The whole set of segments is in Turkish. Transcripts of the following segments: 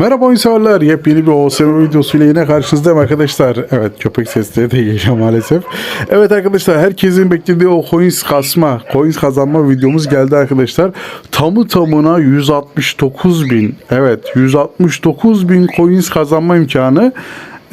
Merhaba oyunseverler. Yepyeni bir OSM videosuyla yine karşınızdayım arkadaşlar. Evet köpek sesleri de geliyor maalesef. Evet arkadaşlar herkesin beklediği o coins kasma, coins kazanma videomuz geldi arkadaşlar. Tamı tamına 169 bin. Evet 169 bin coins kazanma imkanı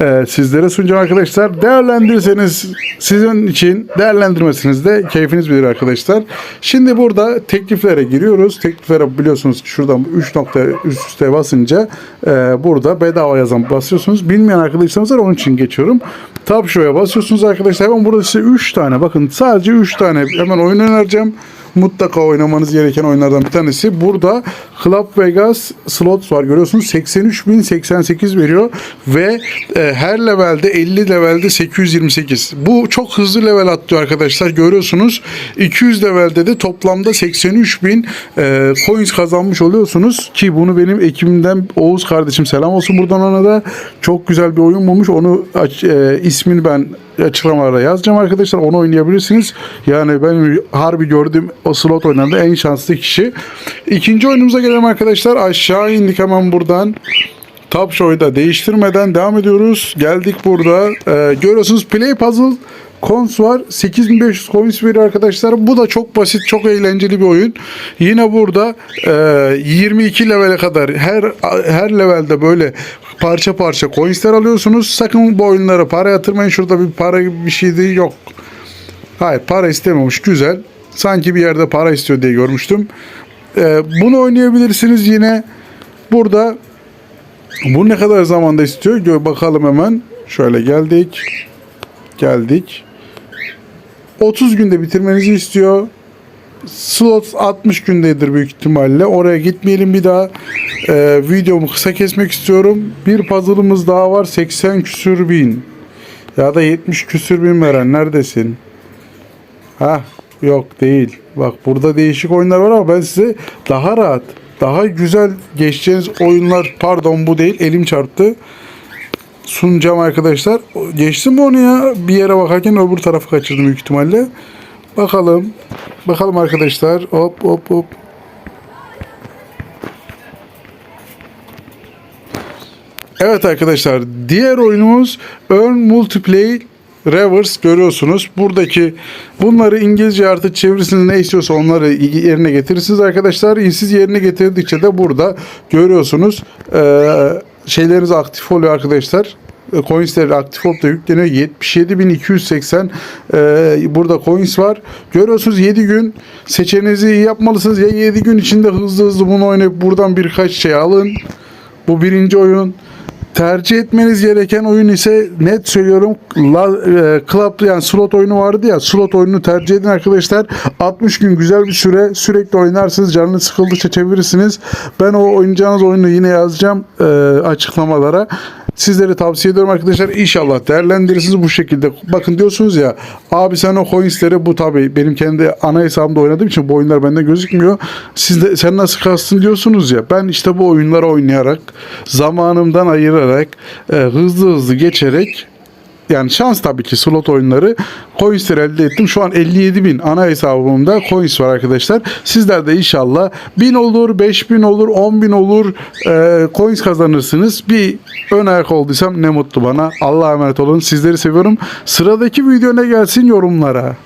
e, sizlere sunacağım arkadaşlar. Değerlendirirseniz sizin için değerlendirmesiniz de keyfiniz bilir arkadaşlar. Şimdi burada tekliflere giriyoruz. Tekliflere biliyorsunuz ki şuradan 3 nokta üst üste basınca e, burada bedava yazan basıyorsunuz. Bilmeyen arkadaşlarımız var onun için geçiyorum. Tab şuraya basıyorsunuz arkadaşlar. Hemen burada size 3 tane bakın sadece 3 tane hemen oyun önereceğim mutlaka oynamanız gereken oyunlardan bir tanesi. Burada Club Vegas slot var görüyorsunuz 83.088 veriyor ve e, her levelde 50 levelde 828. Bu çok hızlı level atlıyor arkadaşlar görüyorsunuz. 200 levelde de toplamda 83.000 e, coins kazanmış oluyorsunuz ki bunu benim ekibimden Oğuz kardeşim selam olsun buradan ona da çok güzel bir oyun bulmuş. Onu e, ismini ben açıklamalara yazacağım arkadaşlar. Onu oynayabilirsiniz. Yani benim harbi gördüğüm o slot oyunlarında en şanslı kişi. İkinci oyunumuza gelelim arkadaşlar. Aşağı indik hemen buradan. Top Show'da değiştirmeden devam ediyoruz. Geldik burada. Ee, görüyorsunuz Play Puzzle Cons var. 8500 coins veriyor arkadaşlar. Bu da çok basit, çok eğlenceli bir oyun. Yine burada e, 22 levele kadar her her levelde böyle parça parça coinsler alıyorsunuz. Sakın bu oyunlara para yatırmayın. Şurada bir para gibi bir şey değil yok. Hayır para istememiş. Güzel. Sanki bir yerde para istiyor diye görmüştüm. Ee, bunu oynayabilirsiniz yine. Burada bu ne kadar zamanda istiyor? Bakalım hemen. Şöyle geldik. Geldik. 30 günde bitirmenizi istiyor. Slot 60 gündedir büyük ihtimalle. Oraya gitmeyelim bir daha. Ee, videomu kısa kesmek istiyorum. Bir puzzle'ımız daha var. 80 küsür bin. Ya da 70 küsür bin veren. Neredesin? Ha yok değil. Bak burada değişik oyunlar var ama ben size daha rahat, daha güzel geçeceğiniz oyunlar pardon bu değil elim çarptı. Sunacağım arkadaşlar. Geçtim mi onu ya? Bir yere bakarken öbür tarafı kaçırdım büyük ihtimalle. Bakalım. Bakalım arkadaşlar. Hop hop hop. Evet arkadaşlar diğer oyunumuz Earn Multiplay Reverse görüyorsunuz. Buradaki bunları İngilizce artık çevirisini ne istiyorsa onları yerine getirirsiniz arkadaşlar. Siz yerine getirdikçe de burada görüyorsunuz eee şeyleriniz aktif oluyor arkadaşlar. E, Coinsler aktif olup da yükleniyor. 77.280 e, burada coins var. Görüyorsunuz 7 gün seçeneğinizi iyi yapmalısınız. Ya 7 gün içinde hızlı hızlı bunu oynayıp buradan birkaç şey alın. Bu birinci oyun. Tercih etmeniz gereken oyun ise net söylüyorum La, e, Club yani slot oyunu vardı ya slot oyununu tercih edin arkadaşlar. 60 gün güzel bir süre sürekli oynarsınız canınız sıkıldıkça çevirirsiniz. Ben o oynayacağınız oyunu yine yazacağım e, açıklamalara. Sizlere tavsiye ediyorum arkadaşlar. İnşallah değerlendirirsiniz bu şekilde. Bakın diyorsunuz ya abi sen o coinsleri bu tabi benim kendi ana hesabımda oynadığım için bu oyunlar bende gözükmüyor. Siz de sen nasıl kastın diyorsunuz ya. Ben işte bu oyunları oynayarak zamanımdan ayırarak e, hızlı hızlı geçerek yani şans tabii ki slot oyunları coinsler elde ettim. Şu an 57 bin ana hesabımda coins var arkadaşlar. Sizler de inşallah 1000 olur, 5000 olur, 10 bin olur e, coins kazanırsınız. Bir ön ayak olduysam ne mutlu bana. Allah'a emanet olun. Sizleri seviyorum. Sıradaki video ne gelsin yorumlara.